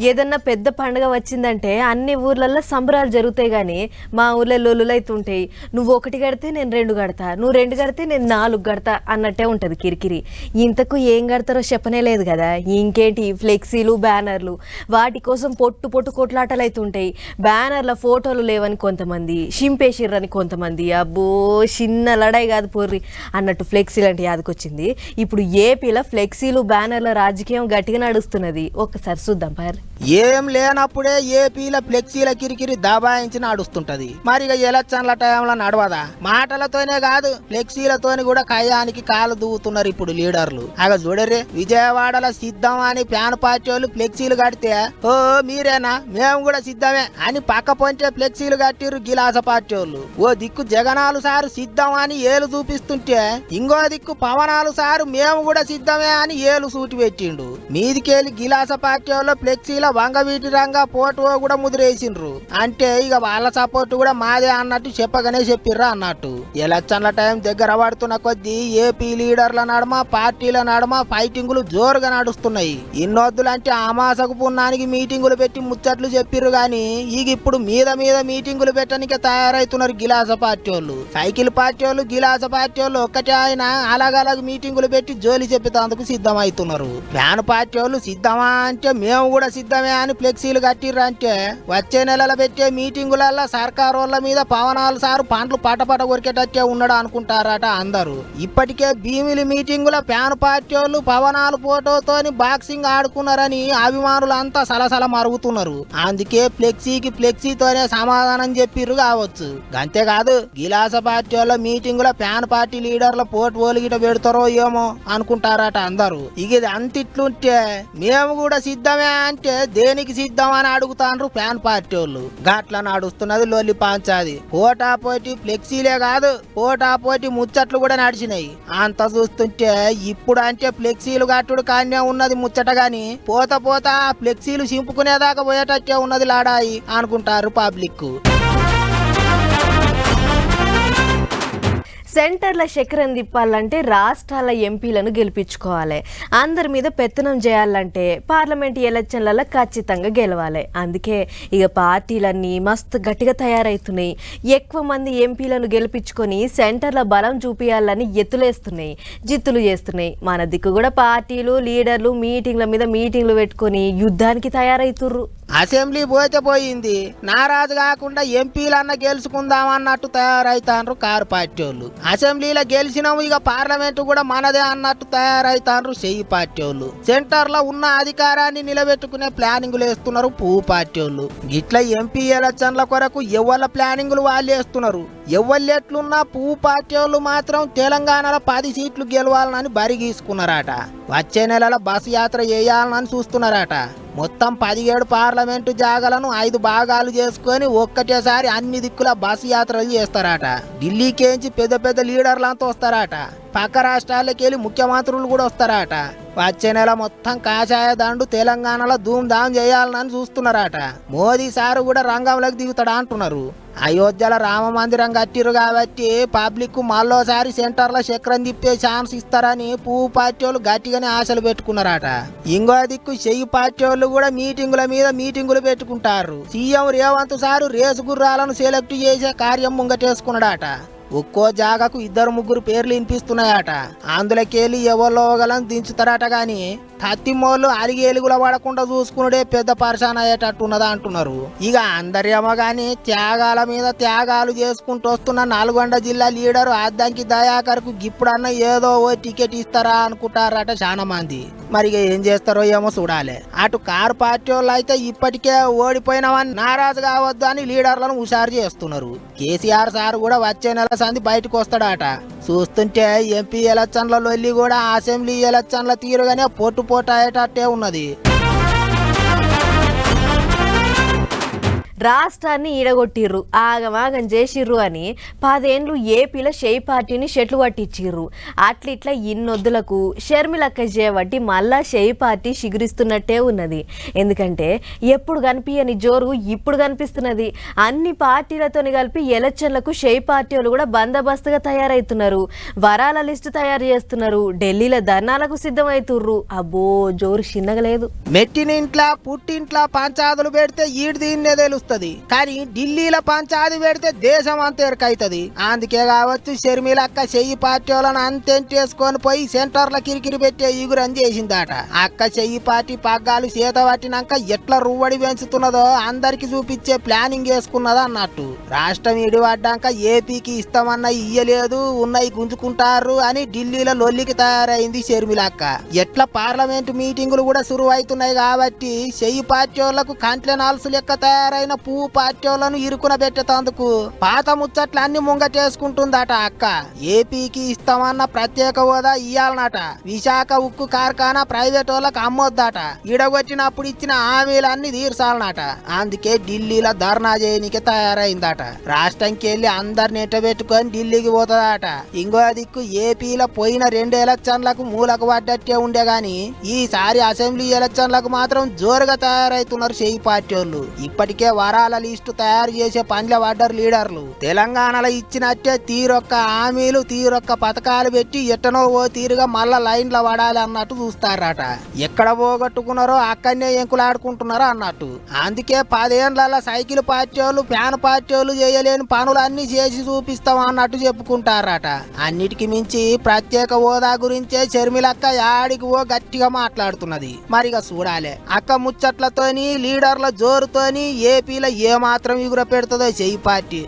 ఏదన్నా పెద్ద పండుగ వచ్చిందంటే అన్ని ఊర్లలో సంబరాలు జరుగుతాయి కానీ మా ఊర్లో లొల్లులైతుంటాయి నువ్వు ఒకటి కడితే నేను రెండు కడతా నువ్వు రెండు కడితే నేను నాలుగు కడతా అన్నట్టే ఉంటుంది కిరికిరి. ఇంతకు ఏం కడతారో చెప్పనే లేదు కదా. ఇంకేంటి ఫ్లెక్సీలు బ్యానర్లు? వాటి కోసం పొట్టు పొట్టు కొట్లాటలు అవుతుంటాయి బ్యానర్ల ఫోటోలు లేవని కొంతమంది షింపేసిర్రని కొంతమంది. అబ్బో చిన్న లడాయి కాదు పోర్రి అన్నట్టు ఫ్లెక్సీలు అంటే యాదకొచ్చింది. ఇప్పుడు ఏపీలో ఫ్లెక్సీలు బ్యానర్ల రాజకీయం గట్టిగా నడుస్తున్నది. ఒకసారి చూద్దాం పార్ ఏం లేనప్పుడే ఏపీల ఫ్లెక్సీల కిరికిరి దబాయించి నడుస్తుంటది. మరి ఇక ఎలక్షన్ల టైంలో నడవదా? మాటలతోనే కాదు ఫ్లెక్సీలతోని కూడా కయానికి కాలు దూవుతున్నారు ఇప్పుడు లీడర్లు. అగ చూడరే విజయవాడలో సిద్ధం అని ఫ్యాన్ పార్టీ వాళ్ళు ఫ్లెక్సీలు కడితే ఓ మీరేనా? మేము కూడా సిద్ధమే అని పక్క పొంచే ఫ్లెక్సీలు కట్టిరు గిలాస పార్టీ వాళ్ళు. ఓ దిక్కు జగనాలు సారు సిద్ధం అని ఏలు చూపిస్తుంటే ఇంకో దిక్కు పవనాలు సారు మేము కూడా సిద్ధమే అని ఏలు సూటి పెట్టిండు. మీదికెళ్ళి గిలాస పార్టీ వాళ్ళు వంగ వంగవీటి రంగ ఫోటో కూడా ముదిరేసిండ్రు. అంటే ఇక వాళ్ళ సపోర్ట్ కూడా మాదే అన్నట్టు చెప్పగానే చెప్పిర్రా అన్నట్టు. ఎలక్షన్ల టైం దగ్గర పడుతున్న కొద్దీ ఏపీ లీడర్ల నడమ పార్టీల నడమ ఫైటింగులు జోరుగా నడుస్తున్నాయి. ఇన్నొద్దులంటే అమాసకు పున్నానికి మీటింగులు పెట్టి ముచ్చట్లు చెప్పిర్రు గాని ఇక ఇప్పుడు మీద మీద మీటింగులు పెట్టడానికి తయారైతున్నారు గిలాస పార్టీ వాళ్ళు సైకిల్ పార్టీ వాళ్ళు గిలాస పార్టీ వాళ్ళు ఒక్కటే ఆయన అలాగలాగ మీటింగులు పెట్టి జోలి చెప్పేందుకు సిద్ధమవుతున్నారు ఫ్యాన్ పార్టీ వాళ్ళు సిద్ధమా అంటే మేము కూడా సిద్ధమే అని ఫ్లెక్సీలు కట్టిర్రు అంటే వచ్చే నెలలో పెట్టే మీటింగులల్లో సర్కారోళ్ళ మీద పవనాలు సారు పంటలు పటపట కొరికేటట్టే ఉన్నాడు అనుకుంటారట అందరూ. ఇప్పటికే భీమిలి మీటింగుల ఫ్యాన్ పార్టీ వాళ్ళు పవనాలు ఫోటోతోని బాక్సింగ్ ఆడుకున్నారని అభిమానులు అంతా సలసల మరుగుతున్నారు. అందుకే ఫ్లెక్సీకి ఫ్లెక్సీతోనే సమాధానం చెప్పిర్రు కావచ్చు. అంతేకాదు గిలాస పార్టీ వాళ్ళ మీటింగుల ఫ్యాన్ పార్టీ లీడర్ల పోటు ఓలిగిట పెడతారో ఏమో అనుకుంటారట అందరూ. ఇక ఇది అంతిట్లుంటే మేము కూడా సిద్ధమే అంటే దేనికి సిద్ధం అని అడుగుతాండ్రు ఫ్యాన్ పార్టీ వాళ్ళు గట్ల నడుస్తున్నది లొల్లి పాంచాది పోటా పోటీ ఫ్లెక్సీలే కాదు పోటా పోటీ ముచ్చట్లు కూడా నడిచినాయి. అంత చూస్తుంటే ఇప్పుడు అంటే ఫ్లెక్సీలు కట్టుడు కానే ఉన్నది ముచ్చట గాని పోత పోత ఆ ఫ్లెక్సీలు చింపుకునేదాకా పోయేటట్టే ఉన్నది లాడాయి అనుకుంటారు పబ్లిక్ సెంటర్ల శకరం తిప్పాలంటే రాష్ట్రాల ఎంపీలను గెలిపించుకోవాలి. అందరి మీద పెత్తనం చేయాలంటే పార్లమెంట్ ఎలక్షన్లలో ఖచ్చితంగా గెలవాలి. అందుకే ఇక పార్టీలన్నీ మస్తు గట్టిగా తయారవుతున్నాయి ఎక్కువ మంది ఎంపీలను గెలిపించుకొని సెంటర్ల బలం చూపించాలని ఎత్తులేస్తున్నాయి. జిత్తులు చేస్తున్నాయి. మన దిక్కు కూడా పార్టీలు లీడర్లు మీటింగ్ల మీద మీటింగ్లు పెట్టుకొని యుద్ధానికి తయారవుతుర్రు అసెంబ్లీ పోతే పోయింది. నారాజు కాకుండా ఎంపీలన్న గెలుచుకుందాం అన్నట్టు తయారైతాండ్రు కారు పార్టీ వాళ్ళు అసెంబ్లీలో గెలిచినాము ఇక పార్లమెంట్ కూడా మనదే అన్నట్టు తయారైతాండ్రు చెయ్యి పార్టీ వాళ్ళు సెంటర్లో ఉన్న అధికారాన్ని నిలబెట్టుకునే ప్లానింగులు వేస్తున్నారు పువ్వు పార్టీ వాళ్ళు ఇట్లా ఎంపీ ఎలక్షన్ల కొరకు ఎవరి ప్లానింగ్లు వాళ్ళు వేస్తున్నారు. ఎవరు ఎట్లున్నా పువ్వు పార్టీ వాళ్ళు మాత్రం తెలంగాణలో పది సీట్లు గెలవాలని బరిగీసుకున్నారట వచ్చే నెలలో బస్సు యాత్ర చేయాలని చూస్తున్నారట. మొత్తం పదిహేడు పార్లమెంటు జాగాలను ఐదు భాగాలు చేసుకొని ఒక్కటేసారి అన్ని దిక్కుల బస్సు యాత్రలు చేస్తారట. ఢిల్లీకేంచి పెద్ద పెద్ద లీడర్లంతా వస్తారట. పక్క రాష్ట్రాలకి వెళ్ళి ముఖ్యమంత్రులు కూడా వస్తారట. వచ్చే నెల మొత్తం కాషాయ దండు తెలంగాణలో ధూమ్ ధామ్ చేయాలని చూస్తున్నారట. మోదీ సారు కూడా రంగంలోకి దిగుతాడా అంటున్నారు. అయోధ్యలో రామ మందిరం కట్టిరు కాబట్టి పబ్లిక్ మళ్ళోసారి సెంటర్లో చక్రం తిప్పే ఛాన్స్ ఇస్తారని పువ్వు పార్టీ వాళ్ళు గట్టిగానే ఆశలు పెట్టుకున్నారట. ఇంకో దిక్కు చెయ్యి పార్టీ వాళ్ళు కూడా మీటింగుల మీద మీటింగులు పెట్టుకుంటారు సీఎం రేవంత్ సారు రేసు గుర్రాలను సెలెక్ట్ చేసే కార్యం ముంగటేసుకున్నాడట. ఒక్కో జాగాకు ఇద్దరు ముగ్గురు పేర్లు వినిపిస్తున్నాయట. అందులోకెళ్ళి ఎవరిలో ఒకలను దించుతారట గాని తత్తిమోళ్ళు అలిగి ఎలుగుల పడకుండా చూసుకునుడే పెద్ద పరిశాన అయ్యేటట్టున్నదా అంటున్నారు. ఇక అందరేమో గాని త్యాగాల మీద త్యాగాలు చేసుకుంటూ వస్తున్న నల్గొండ జిల్లా లీడరు అద్దంకి దయాకర్కు గిప్పుడన్నా ఏదో ఓ టికెట్ ఇస్తారా అనుకుంటారట చాలా మంది మరి ఏం చేస్తారో ఏమో చూడాలి. అటు కారు పార్టీ వాళ్ళు అయితే ఇప్పటికే ఓడిపోయినామని నారాజు కావద్దు అని లీడర్లను హుషారు చేస్తున్నారు. కేసీఆర్ సార్ కూడా వచ్చే నెల సంది బయటకు వస్తాడట. చూస్తుంటే ఎంపీ ఎలక్షన్లలో వెళ్ళి కూడా అసెంబ్లీ ఎలక్షన్ల తీరుగానే పొట్టు పోటాయట అయ్యేటట్టే ఉన్నది. రాష్ట్రాన్ని ఈడగొట్టిర్రు. ఆగమాగం చేసిర్రు అని పదేండ్లు ఏపీలో షెయి పార్టీని షెట్లు పట్టించిర్రు అట్లిట్లా ఇన్నొద్దులకు షర్మిలక్క చేయబట్టి మళ్ళా షెయి పార్టీ శిగురిస్తున్నట్టే ఉన్నది. ఎందుకంటే ఎప్పుడు కనిపించని జోరు ఇప్పుడు కనిపిస్తున్నది. అన్ని పార్టీలతోని కలిపి ఎలక్షన్లకు షెయి పార్టీ వాళ్ళు కూడా బందోబస్తుగా తయారవుతున్నారు వరాల లిస్టు తయారు చేస్తున్నారు. ఢిల్లీలో ధర్నాలకు సిద్ధమవుతుర్రు అబ్బో జోరు చిన్నగా లేదు మెట్టినింట్లా పుట్టింట్లా పంచాదులు పెడితే ఈడు దీన్నే తెలుస్తుంది కానీ ఢిల్లీలో పంచాది పెడితే దేశం అంత ఎరకైతుంది. అందుకే కావచ్చు షర్మిలక్క చెయ్యి పార్టీ వాళ్ళని అంతెంటేసుకొని పోయి సెంటర్ల కిరికిరి పెట్టే ఈగురని చేసిందట. అక్క చెయ్యి పార్టీ పగ్గాలు చేత పట్టినాక ఎట్లా రువ్వడి పెంచుతున్నదో అందరికి చూపించే ప్లానింగ్ వేసుకున్నదో అన్నట్టు. రాష్ట్రం ఇడిపడ్డాక ఏపీకి ఇస్తామన్న ఇయ్యలేదు ఉన్నాయి గుంజుకుంటారు అని ఢిల్లీలో లొల్లికి తయారైంది షర్మిలక్క ఎట్లా పార్లమెంట్ మీటింగులు కూడా సురువు అవుతున్నాయి కాబట్టి చెయ్యి పార్టీ వాళ్ళకు కంట్లెనాల్సు లెక్క తయారైన పువ్వు పార్టీ వాళ్ళను ఇరుకున పెట్టేటందుకు పాత ముచ్చట్లు అన్ని ముంగటేసుకుంటుందట అక్క. ఏపీకి ఇస్తామన్న ప్రత్యేక హోదా ఇయ్యాలనట. విశాఖ ఉక్కు కార్ఖానా ప్రైవేట్ వాళ్ళకి అమ్మొద్దట. ఇడగొట్టినప్పుడు ఇచ్చిన హామీలన్నీ తీర్చాలనట. అందుకే ఢిల్లీలో ధర్నా చేయనికి తయారైందట. రాష్ట్రంకి వెళ్ళి అందరిని ఎట్టబెట్టుకొని ఢిల్లీకి పోతుందట. ఇంకో దిక్కు ఏపీలో పోయిన రెండు ఎలక్షన్లకు మూలకు పడ్డట్టే ఉండే గాని ఈసారి అసెంబ్లీ ఎలక్షన్లకు మాత్రం జోరుగా తయారైతున్నారు చేయి పార్టీ వాళ్ళు. ఇప్పటికే వరాల లిస్టు తయారు చేసే పనిలో పడ్డారు లీడర్లు. తెలంగాణలో ఇచ్చినట్టే తీరొక్క హామీలు తీరొక్క పథకాలు పెట్టి ఎట్టనో ఓ తీరుగా మళ్ళా లైన్లో పడాలి అన్నట్టు చూస్తారట. ఎక్కడ పోగొట్టుకున్నారో అక్కడనే ఎంకులాడుకుంటున్నారో అన్నట్టు. అందుకే పదేళ్ళ సైకిల్ పార్టీ వాళ్ళు ఫ్యాన్ పార్టీ వాళ్ళు చేయలేని పనులన్నీ చేసి చూపిస్తాం అన్నట్టు చెప్పుకుంటారట. అన్నిటికి మించి ప్రత్యేక హోదా గురించే షర్మిలక్క యాడికి ఓ గట్టిగా మాట్లాడుతున్నది. మరిగా చూడాలి. అక్క ముచ్చట్లతోని లీడర్ల జోరుతోని ఏపీ ఏపీలో ఏమాత్రం ఎగుర పెడుతుందో చెయ్యి పార్టీ.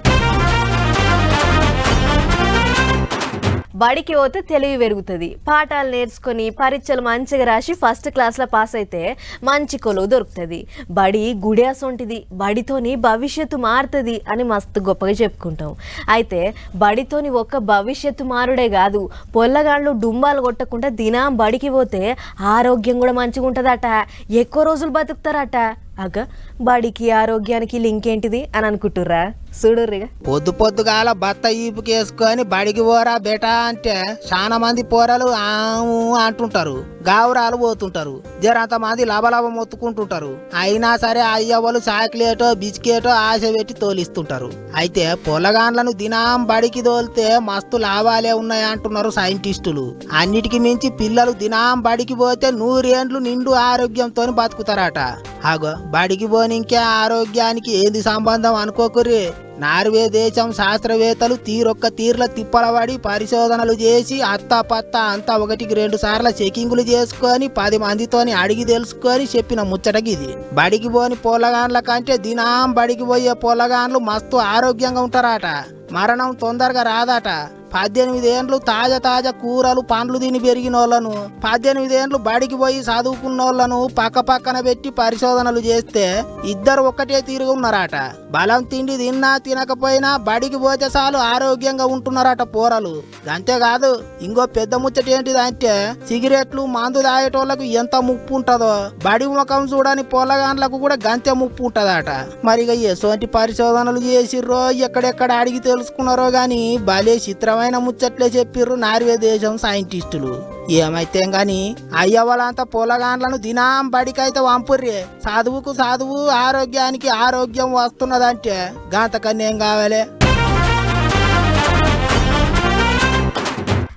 బడికి పోతే తెలివి పెరుగుతుంది. పాఠాలు నేర్చుకొని పరీక్షలు మంచిగా రాసి ఫస్ట్ క్లాస్లో పాస్ అయితే మంచి కొలువు దొరుకుతుంది. బడి గుడియాసొంటిది బడితోని భవిష్యత్తు మారుతుంది అని మస్తు గొప్పగా చెప్పుకుంటాం. అయితే బడితోని ఒక్క భవిష్యత్తు మారుడే కాదు. పొల్లగాళ్ళు డుంబాలు కొట్టకుండా దినం బడికి పోతే ఆరోగ్యం కూడా మంచిగా ఉంటుందట ఎక్కువ రోజులు బతుకుతారట. అగ బాడీకి ఆరోగ్యానికి లింక్ ఏంటిది అని అనుకుంటుర్రా? చూడుర్రిగా. పొద్దు పొద్దుగాల బత్త ఈపుకేసుకొని బడికి పోరా బేటా అంటే చాలా మంది పోరలు ఆము అంటుంటారు గావురాలు పోతుంటారు జరంత మంది లబలబ మొత్తుకుంటుంటారు. అయినా సరే అయ్యవలు చాక్లెటో బిస్కెటో ఆశ పెట్టి తోలిస్తుంటారు. అయితే పొలగాండ్లను దినం బడికి తోలితే మస్తు లాభాలే ఉన్నాయి అంటున్నారు సైంటిస్టులు. అన్నిటికి మించి పిల్లలు దినం బడికి పోతే నూరేండ్లు నిండు ఆరోగ్యంతో బతుకుతారట. ఆగో బడికి పోనింకే ఆరోగ్యానికి ఏంది సంబంధం అనుకోకుర్రి? నార్వే దేశం శాస్త్రవేత్తలు తీరొక్క తీర్ల తిప్పలవాడి పరిశోధనలు చేసి అత్తా పత్తా అంతా ఒకటికి రెండు సార్లు చెకింగులు చేసుకొని పది మందితోని అడిగి తెలుసుకొని చెప్పిన ముచ్చటకి ఇది. బడికి పోని పొలగాన్ల కంటే దినాం బడికి పోయే పొలగాన్లు మస్తు ఆరోగ్యంగా ఉంటారట. మరణం తొందరగా రాదట. పద్దెనిమిది ఏండ్లు తాజా తాజా కూరలు పండ్లు తిని పెరిగిన వాళ్ళను పద్దెనిమిది ఏండ్లు బడికి పోయి చదువుకున్న వాళ్ళను పక్క పక్కన పెట్టి పరిశోధనలు చేస్తే ఇద్దరు ఒక్కటే తీరుగా ఉన్నారట బలం తిండి తిన్నా తినకపోయినా బడికి పోతే చాలు ఆరోగ్యంగా ఉంటున్నారట పోరలు. అంతేకాదు ఇంకో పెద్ద ముచ్చట ఏంటిదంటే సిగరెట్లు మందు తాగేటోళ్ళకు ఎంత ముప్పు ఉంటుందో. బడి ముఖం చూడని పొలగాండ్లకు కూడా గంతే ముప్పు ఉంటుందట. మరి ఇక ఎటువంటి పరిశోధనలు చేసిర్రో ఎక్కడెక్కడ అడిగి తెలుసుకున్నారో గాని భలే చిత్రమైన ముచ్చట్లే చెప్పిర్రు నార్వే దేశం సైంటిస్టులు. ఏమైతే గాని అయ్యవలంతా పొలగాండ్లను దినాం బడికైతే వంపుర్రే చదువుకు చదువు ఆరోగ్యానికి ఆరోగ్యం వస్తున్నదంటే. గాంతకన్నేం కావాలి?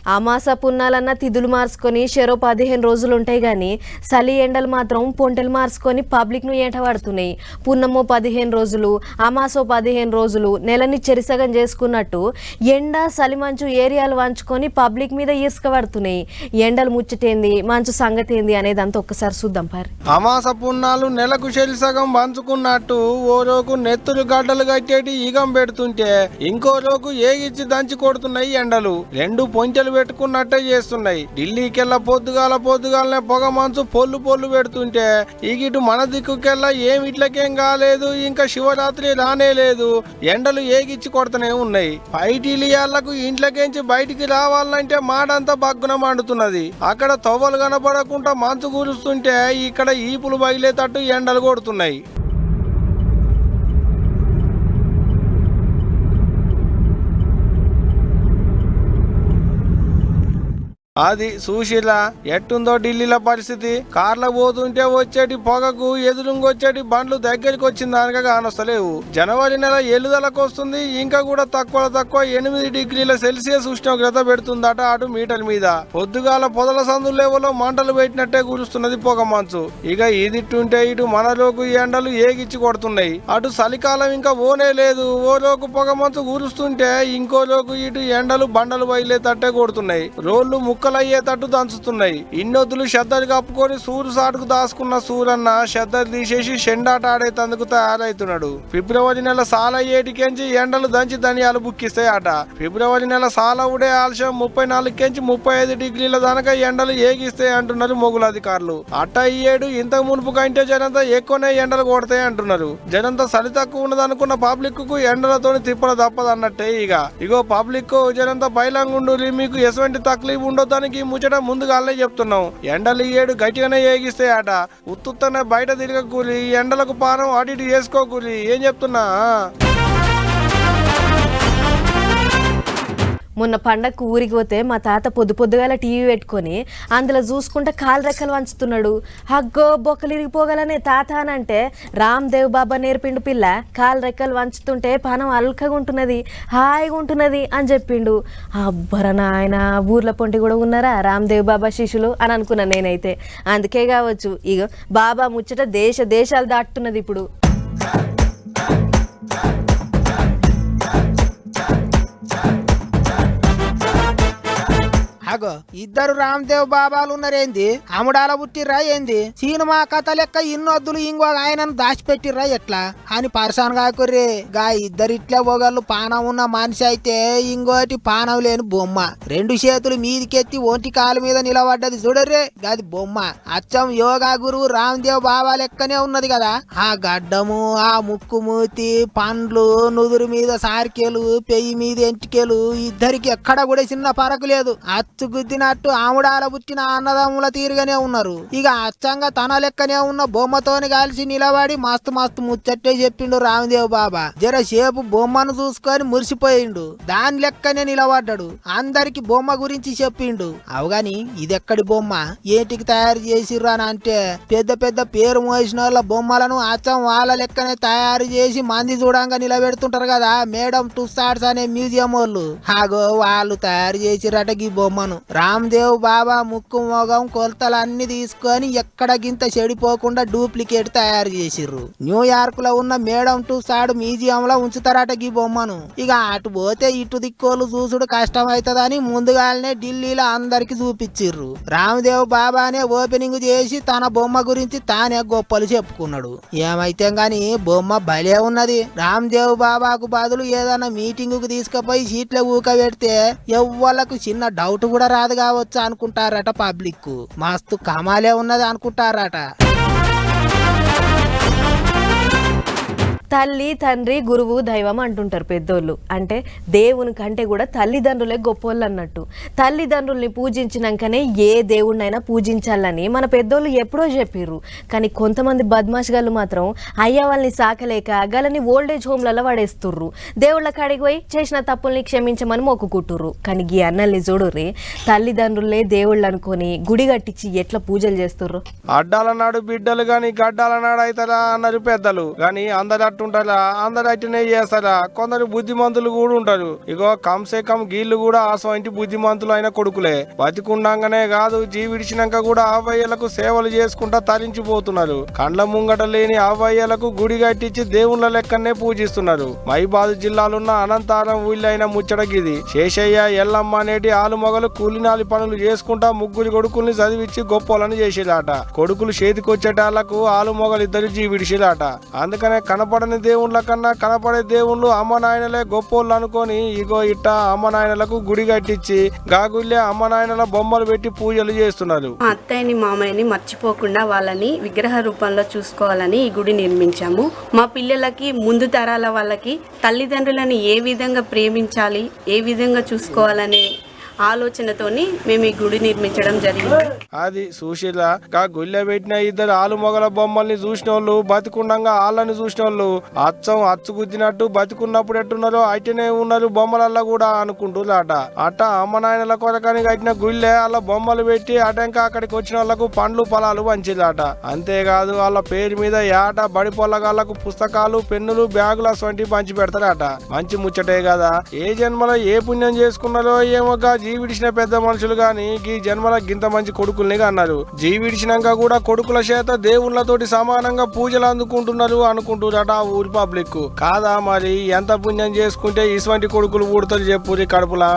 అమాస పున్నాలన్న తిథులు మార్చుకొని చెరో పదిహేను రోజులు ఉంటాయి కానీ చలి ఎండలు మాత్రం పొంటలు మార్చుకొని పబ్లిక్ను ఏట పడుతున్నాయి పున్నమో పదిహేను రోజులు అమాసో పదిహేను రోజులు నెలని చెరిసగం చేసుకున్నట్టు ఎండ చలి మంచు ఏరియాలు వంచుకొని పబ్లిక్ మీద ఇసుక పడుతున్నాయి ఎండలు ముచ్చటేంది మంచు సంగతి ఏంది అనేది అంతా ఒక్కసారి చూద్దాం పారి. అమాస పున్నాలు నెలకు సగం పంచుకున్నట్టు ఓ రోజు నెత్తులు గడ్డలు కట్టేటి ఈగం పెడుతుంటే ఇంకో రోజు ఏగిచ్చి దంచి కొడుతున్నాయి ఎండలు. రెండు పొంచెలు పెట్టుకున్నట్టే చేస్తున్నాయి. ఢిల్లీకెళ్ళ పొద్దుగాల పొద్దుగాలనే పొగ మంచు పొల్లు పొల్లు పెడుతుంటే ఇటు మన దిక్కుకెళ్ళ ఏం ఇట్లకేం కాలేదు. ఇంకా శివరాత్రి రానే లేదు. ఎండలు ఏగిచ్చి కొడుతూనే ఉన్నాయి. పైటిలియాళ్ళకు ఇంట్లోకేంచి బయటికి రావాలంటే మాడంతా బగ్గున మండుతున్నది. అక్కడ తవ్వలు కనపడకుండా మంచు కురుస్తుంటే ఇక్కడ ఈపులు బగిలేటట్టు ఎండలు కొడుతున్నాయి. అది సుశీల ఎట్టుందో ఢిల్లీలో పరిస్థితి. కార్ల పోతుంటే వచ్చేటి పొగకు ఎదురుంగొచ్చేటి బండ్లు దగ్గరికి వచ్చిన దానిగా కానొస్తలేవు. జనవరి నెల ఎలుదలకు వస్తుంది ఇంకా కూడా తక్కువ తక్కువ ఎనిమిది డిగ్రీల సెల్సియస్ ఉష్ణోగ్రత పెడుతుందట అటు మీటర్ మీద. పొద్దుగాల పొదల సందు లేవలో మంటలు పెట్టినట్టే కురుస్తున్నది పొగ మంచు. ఇక ఇదిట్టుంటే ఇటు మనలోకి ఎండలు ఏగిచ్చి కొడుతున్నాయి. అటు చలికాలం ఇంకా ఓనే లేదు. ఓలోకు పొగమంచు పొగ మంచు ఇటు ఎండలు బండలు బయలేతట్టే కొడుతున్నాయి. రోళ్ళు ముక్కలయ్యేటట్టు దంచుతున్నాయి. ఇన్నొద్దులు శ్రద్ధలు కప్పుకొని సూరు సాటుకు దాసుకున్న సూరన్న శ్రద్ధలు తీసేసి షెండాట ఆడేతందుకు తయారైతున్నాడు. ఫిబ్రవరి నెల సాలయ్యేటికెంచి ఎండలు దంచి ధనియాలు బుక్కిస్తాయి ఆట ఫిబ్రవరి నెల సాల ఉడే ఆలస్యం ముప్పై నాలుగుకెంచి ముప్పై ఐదు డిగ్రీల దానక ఎండలు ఏగిస్తాయి అంటున్నారు మొగుల అధికారులు. అట్ట ఈ ఏడు ఇంతకు మునుపు కంటే జనంతా ఎక్కువనే ఎండలు కొడతాయి అంటున్నారు. జనంతా చలి తక్కువ ఉన్నదనుకున్న పబ్లిక్కు ఎండలతోని తిప్పల తప్పదు అన్నట్టే ఇక ఇగో పబ్లిక్ జనంతా బయలంగుండు మీకు ఎటువంటి తక్లీఫ్ ఉండొద్దానికి ముచ్చట ముందుగానే చెప్తున్నాం. ఎండలు ఈ ఏడు గట్టిగానే ఏగిస్తే ఆట ఉత్తుత్తనే బయట తిరగకూలి ఎండలకు పానం అటు ఇటు చేసుకోకూలి ఏం చెప్తున్నా? మొన్న పండగకు ఊరికి పోతే మా తాత పొద్దు పొద్దుగాల టీవీ పెట్టుకొని అందులో చూసుకుంటే కాలు రెక్కలు వంచుతున్నాడు. హగ్గో బొక్కలు ఇరిగిపోగలనే తాత అని అంటే రామ్దేవ్ బాబా నేర్పిండు పిల్ల కాలు రెక్కలు వంచుతుంటే పానం అల్కగా ఉంటున్నది హాయిగా ఉంటున్నది అని చెప్పిండు. అబ్బర నాయన ఊర్ల పొంటి కూడా ఉన్నారా రామ్దేవ్ బాబా శిష్యులు అని అనుకున్నాను నేనైతే. అందుకే కావచ్చు ఇగో బాబా ముచ్చట దేశ దేశాలు దాటుతున్నది ఇప్పుడు. అగో ఇద్దరు రామ్దేవ్ బాబాలు ఉన్నారేంది? అముడాల పుట్టిర్రా ఏంది? సినిమా కథ లెక్క ఇన్నొద్దులు ఇంకో ఆయనను దాచిపెట్టిర్రా ఎట్లా? అని పరసాన్ కాకుర్రి గా ఇద్దరిట్లే ఒకళ్ళు పానం ఉన్న మనిషి అయితే ఇంకోటి పానం లేని బొమ్మ. రెండు చేతులు మీదికెత్తి ఒంటి కాలు మీద నిలబడ్డది చూడర్రే. గది బొమ్మ. అచ్చం యోగా గురువు రామ్దేవ్ బాబా లెక్కనే ఉన్నది కదా. ఆ గడ్డము ఆ ముక్కు మూతి పండ్లు నుదురు మీద సారికేలు పెయ్యి మీద ఎంటికేలు ఇద్దరికి ఎక్కడ కూడా చిన్న పరకు లేదు. అచ్చు గుద్దినట్టు ఆముడాల పుట్టిన అన్నదమ్ముల తీరుగానే ఉన్నారు. ఇక అచ్చంగా తన లెక్కనే ఉన్న బొమ్మతోని కలిసి నిలబడి మస్తు మస్తు ముచ్చట్టే చెప్పిండు రామదేవ్ బాబా. జర సేపు బొమ్మను చూసుకొని మురిసిపోయిండు. దాని లెక్కనే నిలబడ్డాడు. అందరికి బొమ్మ గురించి చెప్పిండు. అవగాని ఇదెక్కడి బొమ్మ? ఏటికి తయారు చేసిర్రు అని అంటే పెద్ద పెద్ద పేరు మోసిన వాళ్ళ బొమ్మలను అచ్చం వాళ్ళ లెక్కనే తయారు చేసి మంది చూడంగా నిలబెడుతుంటారు కదా మేడం టుస్సాడ్స్ అనే మ్యూజియం వాళ్ళు. హాగో వాళ్ళు తయారు చేసిరట ఈ బొమ్మను. రామ్దేవ్ బాబా ముక్కు మొగం కొలతలన్నీ తీసుకొని ఎక్కడ గింత చెడిపోకుండా డూప్లికేట్ తయారు చేసిర్రు. న్యూయార్క్లో ఉన్న మేడం టు సాడు మ్యూజియం లో ఉంచుతారట ఈ బొమ్మను. ఇక అటు పోతే ఇటు దిక్కోలు చూసుడు కష్టం అవుతుందని ముందుగానే ఢిల్లీలో అందరికి చూపించిర్రు రామ్దేవ్ బాబానే ఓపెనింగ్ చేసి తన బొమ్మ గురించి తానే గొప్పలు చెప్పుకున్నాడు. ఏమైతే గాని బొమ్మ భలే ఉన్నది. రామ్దేవ్ బాబాకు బదులు ఏదైనా మీటింగ్కు తీసుకుపోయి సీట్ల ఊకబెడితే ఎవ్వలకు చిన్న డౌట్ కూడా రాదు కావచ్చు అనుకుంటారట పబ్లిక్ మస్తు కమాలే ఉన్నది అనుకుంటారట. తల్లి తండ్రి గురువు దైవం అంటుంటారు పెద్దోళ్ళు. అంటే దేవుని కంటే కూడా తల్లిదండ్రులే గొప్పోళ్ళు అన్నట్టు. తల్లిదండ్రుల్ని పూజించినాకనే ఏ దేవుణ్ణైనా పూజించాలని మన పెద్దోళ్ళు ఎప్పుడో చెప్పిర్రు. కానీ కొంతమంది బద్మాష్ మాత్రం అయ్యా వాళ్ళని సాకలేక గలని ఓల్డేజ్ హోమ్లలో పడేస్తుర్రు. దేవుళ్ళ కాడికి పోయి చేసిన తప్పుల్ని క్షమించమని మొక్కుకుంటుర్రు. కానీ ఈ అన్నల్ని చూడుర్రి తల్లిదండ్రులే దేవుళ్ళు అనుకొని గుడి కట్టించి ఎట్లా పూజలు చేస్తుర్రు? అడ్డాల నాడు బిడ్డలు గాని గడ్డాల నాడు అవుతారా అన్నారు పెద్దలు. కానీ అందరు అట్టుంటారా అందరు అట్టునే చేస్తారా? కొందరు బుద్ధిమంతులు కూడా ఉంటారు. ఇగో కంసే కమ్ గీళ్ళు కూడా అసోంటి బుద్ధిమంతులు అయిన కొడుకులే. బతికుండంగానే కాదు జీవిడిచినాక కూడా ఆవయ్యలకు సేవలు చేసుకుంటా తరించిపోతున్నారు. కండ్ల ముంగట లేని ఆవయ్యలకు గుడి కట్టించి దేవుళ్ళ లెక్కనే పూజిస్తున్నారు. మైబాదు జిల్లాలున్న అనంతారం ఊళ్ళైన ముచ్చటగిది శేషయ్య ఎల్లమ్మ అనేటి ఆలుమొగలు కూలినాలి పనులు చేసుకుంటా ముగ్గురు కొడుకుల్ని చదివించి గొప్పలను చేసేలాట కొడుకులు చేతికొచ్చేటాళ్ళకు ఆలుమొగలు ఇద్దరు జీవిడిచిలాట అందుకనే కనపడని దేవుళ్ళ కన్నా కనపడే దేవుళ్ళు అమ్మ నాయనలే గొప్పోళ్ళు అనుకొని ఇగో ఇట్ట అమ్మ నాయనలకు గుడి కట్టించి గాగుళ్ళే అమ్మ నాయనల బొమ్మలు పెట్టి పూజలు చేస్తున్నారు. మా అత్తయ్యని మామయ్యని మర్చిపోకుండా వాళ్ళని విగ్రహ రూపంలో చూసుకోవాలని ఈ గుడి నిర్మించాము. మా పిల్లలకి ముందు తరాల వాళ్ళకి తల్లిదండ్రులని ఏ విధంగా ప్రేమించాలి ఏ విధంగా చూసుకోవాలనే ఆలోచనతోని మేము ఈ గుడి నిర్మించడం జరిగింది. అది సుశీల. గుళ్ళ పెట్టిన ఇద్దరు ఆలు మొగల బొమ్మల్ని చూసిన వాళ్ళు బతికుండంగా వాళ్ళని చూసిన వాళ్ళు అచ్చం అచ్చు గుద్దినట్టు బతికున్నప్పుడు ఎట్టున్నారో అయితేనే ఉన్నారు బొమ్మలల్లా కూడా అనుకుంటున్నారట. అట్ట అమ్మ నాయనల కొరకని కట్టిన గుళ్ళే వాళ్ళ బొమ్మలు పెట్టి అటంకా అక్కడికి వచ్చిన వాళ్ళకు పండ్లు పొలాలు పంచిదట అంతేకాదు వాళ్ళ పేరు మీద ఏట బడి పొల్లగాళ్ళకు పుస్తకాలు పెన్నులు బ్యాగులు అటువంటి పంచి పెడతారట మంచి ముచ్చటే కదా. ఏ జన్మలో ఏ పుణ్యం చేసుకున్నారో ఏమో జీవిడిచిన పెద్ద మనుషులు గాని గీ జన్మల గింత మంచి కొడుకుల్ని అన్నారు. జీవిడిచినాక కూడా కొడుకుల చేత దేవుళ్ళతోటి సమానంగా పూజలు అందుకుంటున్నారు అనుకుంటున్నారట ఆ ఊరి పబ్లిక్ కాదా మరి? ఎంత పుణ్యం చేసుకుంటే ఇటువంటి కొడుకులు ఊడతారు చెప్పురి కడుపులా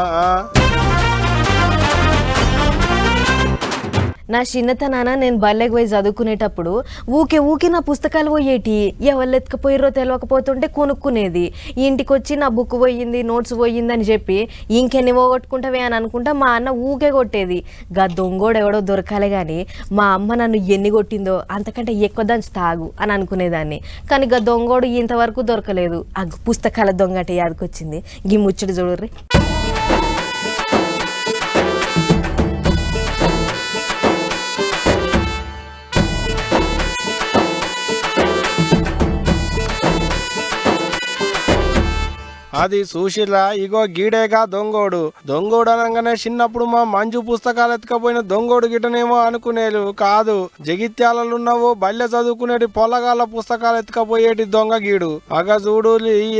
నా చిన్నతనాన నేను బల్లెకి పోయి చదువుకునేటప్పుడు ఊకే ఊకే నా పుస్తకాలు పోయేటి. ఎవరు ఎత్తుకుపోయిర్రో తెలియకపోతుంటే కొనుక్కునేది. ఇంటికి వచ్చి నా బుక్ పోయింది నోట్స్ పోయింది అని చెప్పి ఇంకెన్ని పోగొట్టుకుంటావే అని అనుకుంటా మా అన్న ఊకే కొట్టేది. గా దొంగోడు ఎవడో దొరకాలే కానీ మా అమ్మ నన్ను ఎన్ని కొట్టిందో అంతకంటే ఎక్కువ దంచి తాగు అని అనుకునేదాన్ని. కానీ గా దొంగోడు ఇంతవరకు దొరకలేదు. ఆ పుస్తకాల దొంగ అంటే యాదకొచ్చింది. గీ ముచ్చడి చూడర్రీ. అది సుశీల ఇగో గీడేగా దొంగోడు. దొంగోడు అనగానే చిన్నప్పుడు మా మంజు పుస్తకాలు ఎత్తుకపోయిన దొంగోడు గిటనేమో అనుకునేరు కాదు. జగిత్యాలలో బల్లె చదువుకునేటి పొలగాల పుస్తకాలు ఎత్తుకపోయేటి దొంగ గీడు. అగ చూడు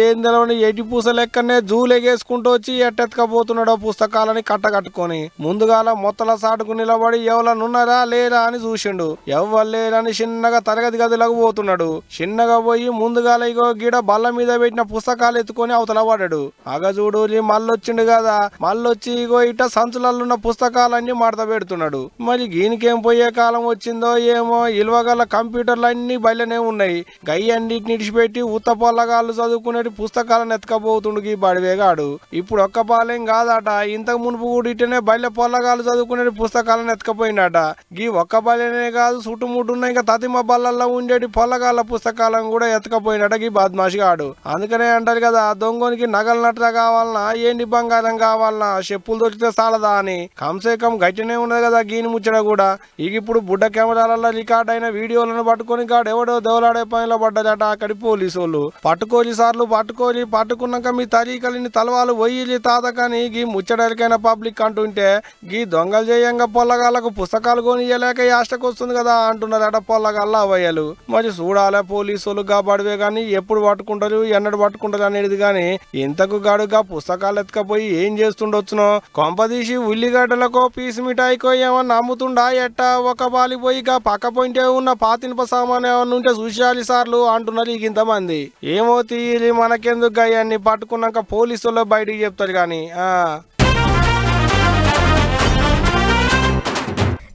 ఏం తెలవని ఎటి పూస లెక్కనే జూలెగేసుకుంటూ వచ్చి ఎట్టెత్తుకపోతున్నాడో పుస్తకాలని కట్టగట్టుకొని. ముందుగాల మొత్తల సాటుకు నిలబడి ఎవరనున్నారా లేరా అని చూసిండు. ఎవ్వలేరని చిన్నగా తరగతి గదిలోకి పోతున్నాడు. చిన్నగా పోయి ముందుగాల ఇగో గీడ బల్ల మీద పెట్టిన పుస్తకాలు ఎత్తుకొని అవతల పడ్డాడు. అగజూడు మళ్ళొచ్చిండు కదా. మళ్ళొచ్చి ఇగో ఇట సంచులలో ఉన్న పుస్తకాలన్నీ మడత పెడుతున్నాడు. మరి గీనికేం పోయే కాలం వచ్చిందో ఏమో ఇల్వగల కంప్యూటర్లు అన్ని బయలునే ఉన్నాయి. గయ్యన్నిటిని ఇడిచిపెట్టి ఉత్త పొల్లగాళ్ళు చదువుకునేటి పుస్తకాలను ఎత్తుకపోతుండు ఈ బడివేగాడు. ఇప్పుడు ఒక్క పాలెం కాదట. ఇంతకు మునుపు కూడా ఇటనే బయల పొల్లగాళ్ళు చదువుకునే పుస్తకాలను ఎత్తుకపోయిందట గీ ఒక్క బలనే కాదు చుట్టుముట్టున్న ఇంకా తతిమ బల్లల్లో ఉండేటి పొల్లగాళ్ళ పుస్తకాలను కూడా ఎత్తుకపోయినట గీ బద్మాషి గాడు అందుకనే అంటారు కదా దొంగనికి నగలు నట్ర కావాలనా? ఏంటి బంగారం కావాలనా? చెప్పులు దొరికితే చాలదా అని. కంసే కం గట్టినే ఉన్నది కదా గీని ముచ్చట కూడా. ఇక ఇప్పుడు బుడ్డ కెమెరాలలో రికార్డ్ అయిన వీడియోలను పట్టుకొని కాడు ఎవడో దౌలాడే పనిలో పడ్డదట అక్కడి పోలీసు వాళ్ళు పట్టుకోలి సార్లు పట్టుకోలి పట్టుకున్నాక మీ తరీకలిని తలవాలు పోయి తాత కానీ గీ ముచ్చటరికైన పబ్లిక్ అంటుంటే గీ దొంగలు చేయంగా పొల్లగాళ్ళకు పుస్తకాలు కొనియలేక యాష్టకు వస్తుంది కదా అంటున్నారట పొల్లగాళ్ళ అవయ్యలు మరి చూడాలే పోలీసు వాళ్ళు కాబడివే కానీ ఎప్పుడు పట్టుకుంటారు ఎన్నడు పట్టుకుంటారు అనేది కానీ ఇంతకు గడుగా పుస్తకాలు ఎత్తుకపోయి ఏం చేస్తుండొచ్చునో? కొంపదీసి ఉల్లిగడ్డలకో పీసు మిఠాయికో ఏమన్నా అమ్ముతుండా ఎట్టా? ఒక పాలిపోయి ఇక పక్క పొంటే ఉన్న పాతినప సామాన్ ఏమన్నా ఉంటే చూసేయాలి సార్లు అంటున్నారు ఇక ఇంతమంది ఏమో తీయలి మనకెందుకు గయ్యాన్ని పట్టుకున్నాక పోలీసుల్లో బయటికి చెప్తారు కానీ ఆ.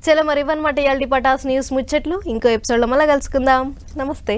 చలో మరి ఇవన్నమాట ఇవాళ పటాస్ న్యూస్ ముచ్చట్లు ఇంకో ఎపిసోడ్లో మళ్ళీ కలుసుకుందాం. నమస్తే.